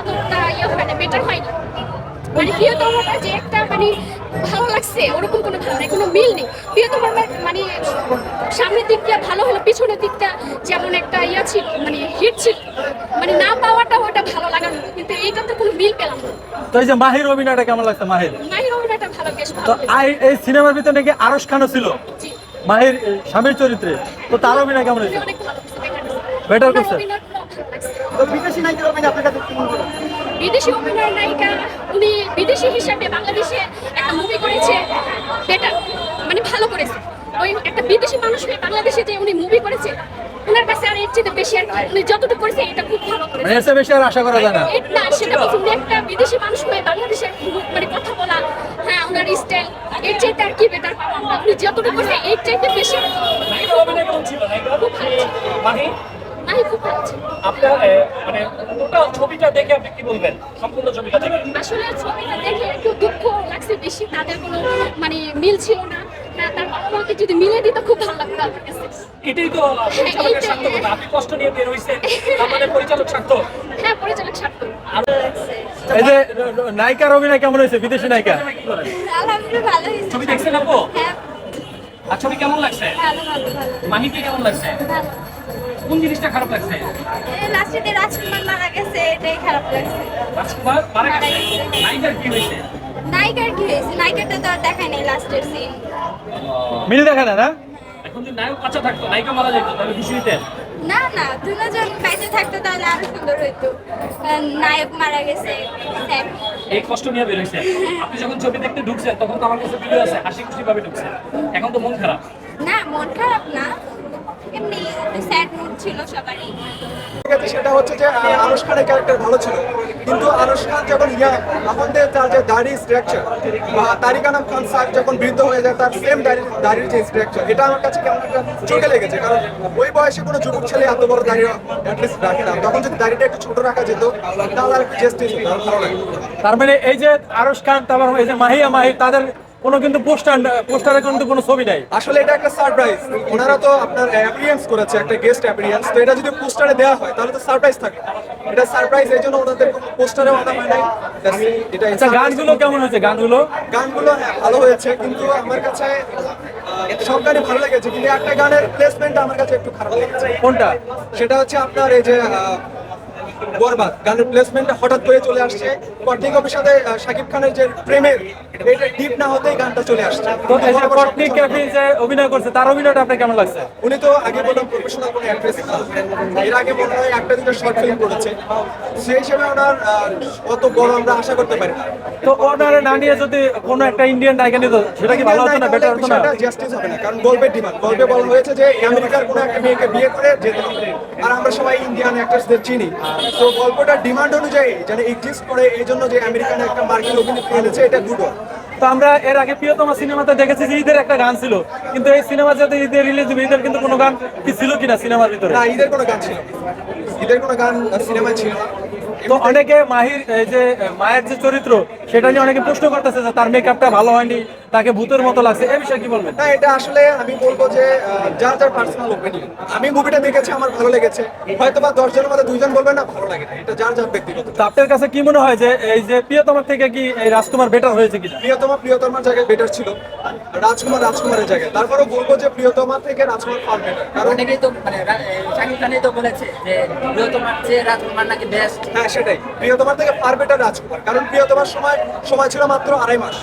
অতটা ইয়ে হয় না বেটার মানে প্রিয়তমাটা যে একটা মানে ভালো লাগছে ওরকম কোনো ভালো নেই কোনো মিল নেই। প্রিয়তমার মানে সামনের দিকটা ভালো হলো পিছনের দিকটা যেমন একটা ইয়া ছিল মানে হিট ছিল মানে না পাওয়াটা ওটা ভালো কোনো মিল পেলাম না। তো এই যে মাহির অভিনয়টা কেমন লাগছে মাহির? মাহির অভিনয়টা ভালো বেশ তো ভালো এই সিনেমার ভিতরে নাকি আরশ খানও ছিল? মাহির স্বামীর চরিত্রে। তো তার অভিনয় কেমন হয়েছে? ভালো করছে, বিদেশি নায়িকার অভিনয় আপনার কাছে? বিদেশি অভিনয় নায়িকা উনি বিদেশি হিসাবে বাংলাদেশে একটা মুভি করেছে বেটার মানে ভালো করেছে। ওই একটা বিদেশি মানুষ হয়ে বাংলাদেশে যে উনি মুভি করেছে ওনার কাছে আর এর চেয়ে বেশি আর উনি যতটুকু করেছে এটা খুব ভালো করেছে। মানে এর চেয়ে বেশি আর আশা করা যায় না। না সেটা বলছি উনি একটা বিদেশি মানুষ হয়ে বাংলাদেশে মানে কথা বলা হ্যাঁ ওনার স্টাইল এর চাইতে আর কি বেটার উনি যতটুকু করেছে এর চাইতে বেশি নায়িকা খুব ভালো ছিল। মাহি নাই খুব ভালো ছিল আপনার মানে টোটাল ছবিটা দেখে আপনি কি বলবেন? সম্পূর্ণ ছবিটা দেখে। আসলে ছবিটা দেখে একটু দুঃখ লাগছে বেশি তাদের কোনো মানে মিল ছিল না। না তার বাবা মাকে যদি মিলে দিত খুব ভালো লাগতো আমার কাছে। এটাই তো পরিচালকের সার্থকতা আপনি কষ্ট নিয়ে বের হয়েছেন তার মানে পরিচালক সার্থক হ্যাঁ পরিচালক এই যে নায়িকার অভিনয় কেমন হয়েছে? বিদেশি নায়িকা? আলহামদুলিল্লাহ ভালো হয়েছে। ছবি দেখছেন আপু? হ্যাঁ। আর ছবি কেমন লাগছে? ভালো ভালো ভালো। মাহিকে কেমন লাগছে? ভালো। কোন জিনিসটা খারাপ লাগছে? লাস্টে রাজকুমার মারা গেছে এটাই খারাপ লাগছে। রাজকুমার মারা গেছে। নায়িকার কি হয়েছে? নায়িকার কি হয়েছে? নায়িকাটা তো আর দেখায় নাই লাস্টের সিন মিল দেখা না এখন যদি নায়ক কাঁচা থাকতো নায়িকা মারা যেত তাহলে খুশি হইতেন না না দুজন বেঁচে থাকতো তাহলে আরও সুন্দর হইতো। নায়ক মারা গেছে। এই কষ্ট নিয়ে বের হয়েছে। আপনি যখন ছবি দেখতে ঢুকছেন তখন তো আমার কাছে ভিডিও আছে হাসি খুশি ভাবে ঢুকছেন এখন তো মন খারাপ। না মন খারাপ না। এমনি স্যাড মুড ছিল সবারই। ঠিক আছে, সেটা হচ্ছে যে খানের ক্যারেক্টার ভালো ছিল। কিন্তু আনুশ খান যখন ইয়া আমাদের তার যে দাড়ি স্ট্রাকচার বা তারিক আনাম খান স্যার যখন বৃদ্ধ হয়ে যায় তার সেম দাড়ি দাড়ির যে স্ট্রাকচার এটা আমার কাছে কেমন একটা চোখে লেগেছে। কারণ ওই বয়সে কোনো যুবক ছেলে এত বড় দাড়ি অ্যাটলিস্ট রাখে না। তখন যদি দাড়িটা একটু ছোট রাখা যেত তাহলে আর একটু জাস্টিস হতো তার মানে এই যে আরশ খান তারপর এই যে মাহিয়া মাহি তাদের কোনো কিন্তু পোস্টার পোস্টারে কিন্তু কোনো ছবি নাই। আসলে এটা একটা সারপ্রাইজ ওনারা তো আপনার অ্যাপিরিয়েন্স করেছে একটা গেস্ট অ্যাপিরিয়েন্স তো এটা যদি পোস্টারে দেওয়া হয় তাহলে তো সারপ্রাইজ থাকে। এটা সারপ্রাইজ এই জন্য ওনাদের পোস্টারে আনা হয় নাই। এটা আচ্ছা গানগুলো কেমন হয়েছে? গানগুলো? গানগুলো হ্যাঁ ভালো হয়েছে কিন্তু আমার কাছে সব গানই ভালো লেগেছে কিন্তু একটা গানের প্লেসমেন্ট আমার কাছে একটু খারাপ লেগেছে। কোনটা? সেটা হচ্ছে আপনার এই যে বরবাদ। গানের প্লেসমেন্টটা হঠাৎ করে চলে আসছে। কর্তৃক কবির সাথে শাকিব খানের যে প্রেমের এটা ডিপ না হতেই গানটা চলে আসছে। তো এই যে ক্যাফি যে অভিনয় করছে তার অভিনয়টা আপনার কেমন লাগছে? উনি তো আগে বললাম প্রফেশনাল কোনো অ্যাক্ট্রেস এর আগে মনে হয় একটা দুটো শর্ট ফিল্ম করেছে। সেই হিসেবে ওনার অত বড় আমরা আশা করতে পারি তো ওনারে না নিয়ে যদি কোনো একটা ইন্ডিয়ান নায়িকা নিত সেটা কি ভালো হতো না বেটার হতো না? জাস্টিস হবে না কারণ গল্পের ডিমান্ড গল্পে বলা হয়েছে যে আমেরিকার কোনো একটা মেয়েকে বিয়ে করে যেতে হবে আর আমরা সবাই ইন্ডিয়ান অ্যাক্টরসদের চিনি। তো গল্পটার ডিমান্ড অনুযায়ী যেন এক্সিস্ট করে এই জন্য যে আমেরিকান একটা মার্কিন অভিনেত্রী এনেছে এটা দুটো তো আমরা এর আগে প্রিয়তমা সিনেমাতে দেখেছি যে ঈদের একটা গান ছিল। কিন্তু এই সিনেমা যাতে ঈদের রিলিজ দিবে ঈদের কিন্তু কোনো গান কি ছিল কিনা সিনেমার ভিতরে? না ঈদের কোনো গান ছিল ঈদের কোনো গান সিনেমায় ছিল তো অনেকে মাহির এই যে মায়ের যে চরিত্র সেটা নিয়ে অনেকে প্রশ্ন করতেছে যে তার মেকআপটা ভালো হয়নি তাকে ভূতের মতো লাগছে। এই বিষয়ে কি বলবেন? না এটা আসলে আমি বলব যে যার যার পার্সোনাল ওপিনিয়ন আমি মুভিটা দেখেছি আমার ভালো লেগেছে। হয়তো বা দশজনের মধ্যে দুইজন বলবে না ভালো লাগে না। এটা যার যার ব্যক্তিগত। তো আপনার কাছে কি মনে হয় যে এই যে প্রিয়তমার থেকে কি এই রাজকুমার বেটার হয়েছে কিনা? প্রিয়তমা প্রিয়তমার জায়গায় বেটার ছিল। রাজকুমার রাজকুমারের জায়গায়। তারপরেও বলব যে প্রিয়তমা থেকে রাজকুমার ফার বেটার কারণ অনেকেই তো মানে শাকিব খানই তো বলেছে যে প্রিয়তমার চেয়ে রাজকুমার নাকি বেস্ট হ্যাঁ সেটাই। প্রিয়তমার থেকে ফার বেটার রাজকুমার। কারণ প্রিয়তমার সময় সময় ছিল মাত্র আড়াই মাস।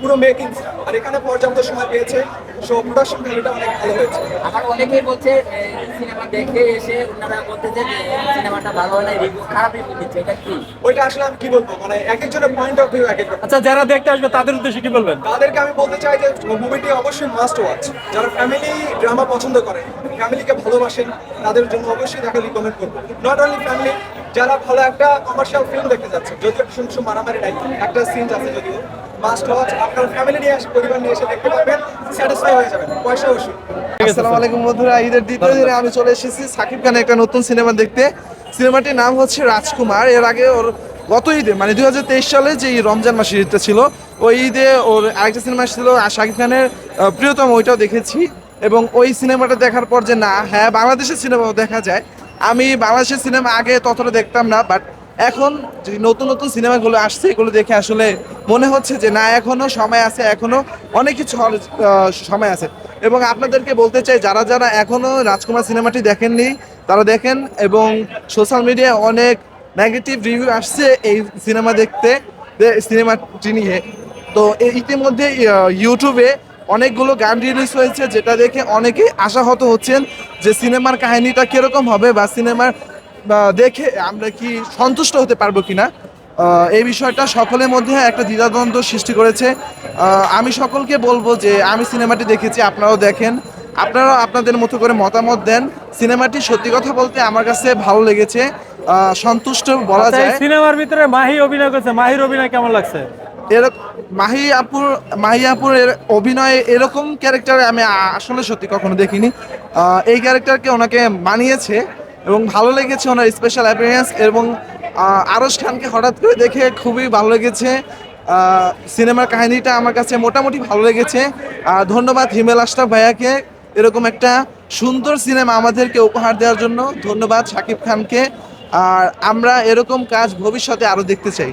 পুরো মেকিং আর এখানে পর্যাপ্ত সময় পেয়েছে। সো প্রোডাকশন ভ্যালুটা অনেক ভালো হয়েছে। আমার অনেকেই বলছে সিনেমা দেখে এসে ওনারা বলতেছে যে সিনেমাটা ভালো হয় না রিভিউ খারাপ রিভিউ দিচ্ছে। এটা কি? ওইটা আসলে আমি কি বলব? মানে এক একজনের পয়েন্ট অফ ভিউ এক এক আচ্ছা যারা দেখতে আসবে তাদের উদ্দেশ্যে কি বলবেন? তাদেরকে আমি বলতে চাই যে মুভিটি অবশ্যই মাস্ট ওয়াচ যারা ফ্যামিলি ড্রামা পছন্দ করে ফ্যামিলিকে ভালোবাসেন তাদের জন্য অবশ্যই দেখা রিকমেন্ড করব। নট অনলি ফ্যামিলি যারা ভালো একটা কমার্শিয়াল ফিল্ম দেখতে যাচ্ছে যদিও কিছু মারামারি নাই একটা সিন আছে যদিও মাস্ট ওয়াচ আপনার ফ্যামিলি নিয়ে এসে পরিবার নিয়ে এসে দেখতে পারবেন স্যাটিসফাই হয়ে যাবেন পয়সা ওষুধ আসসালামু আলাইকুম বন্ধুরা ঈদের দ্বিতীয় দিনে আমি চলে এসেছি সাকিব খানের একটা নতুন সিনেমা দেখতে। সিনেমাটির নাম হচ্ছে রাজকুমার। এর আগে ওর গত ঈদে মানে দুই হাজার তেইশ সালে যে রমজান মাসের ঈদটা ছিল ওই ঈদে ওর আরেকটা সিনেমা ছিল আর শাকিব খানের প্রিয়তম ওইটাও দেখেছি। এবং ওই সিনেমাটা দেখার পর যে না হ্যাঁ বাংলাদেশের সিনেমাও দেখা যায় আমি বাংলাদেশের সিনেমা আগে ততটা দেখতাম না বাট এখন যে নতুন নতুন সিনেমাগুলো আসছে, এগুলো দেখে আসলে মনে হচ্ছে যে না, এখনও সময় আছে, এখনও অনেক কিছু সময় আছে। এবং আপনাদেরকে বলতে চাই, যারা যারা এখনও রাজকুমার সিনেমাটি দেখেননি, তারা দেখেন এবং সোশ্যাল মিডিয়ায় অনেক নেগেটিভ রিভিউ আসছে এই সিনেমা দেখতে সিনেমাটি নিয়ে। তো ইতিমধ্যে ইউটিউবে অনেকগুলো গান রিলিজ হয়েছে যেটা দেখে অনেকেই আশাহত হচ্ছেন যে সিনেমার কাহিনীটা কীরকম হবে বা সিনেমার দেখে আমরা কি সন্তুষ্ট হতে পারব কিনা। আহ, এই বিষয়টা সকলের মধ্যে একটা দ্বিধাদ্বন্দ্ব সৃষ্টি করেছে। আমি সকলকে বলব যে আমি সিনেমাটি দেখেছি আপনারাও দেখেন। আপনারাও আপনাদের মতো করে মতামত দেন। সিনেমাটি সত্যি কথা বলতে আমার কাছে ভালো লেগেছে। সন্তুষ্ট বলা যায়। সিনেমার ভিতরে মাহি অভিনয় করছে। মাহির অভিনয় কেমন লাগছে? এরকম মাহি আপুর মাহি আপুর অভিনয়ে এরকম ক্যারেক্টার আমি আসলে সত্যি কখনো দেখিনি। এই ক্যারেক্টারকে ওনাকে মানিয়েছে এবং ভালো লেগেছে ওনার স্পেশাল অ্যাপিয়ারেন্স এবং আরশ খানকে হঠাৎ করে দেখে খুবই ভালো লেগেছে। সিনেমার কাহিনীটা আমার কাছে মোটামুটি ভালো লেগেছে। আর ধন্যবাদ হিমেল আশরাফ ভাইয়াকে। এরকম একটা সুন্দর সিনেমা আমাদেরকে উপহার দেওয়ার জন্য ধন্যবাদ শাকিব খানকে। আর আমরা এরকম কাজ ভবিষ্যতে আরও দেখতে চাই।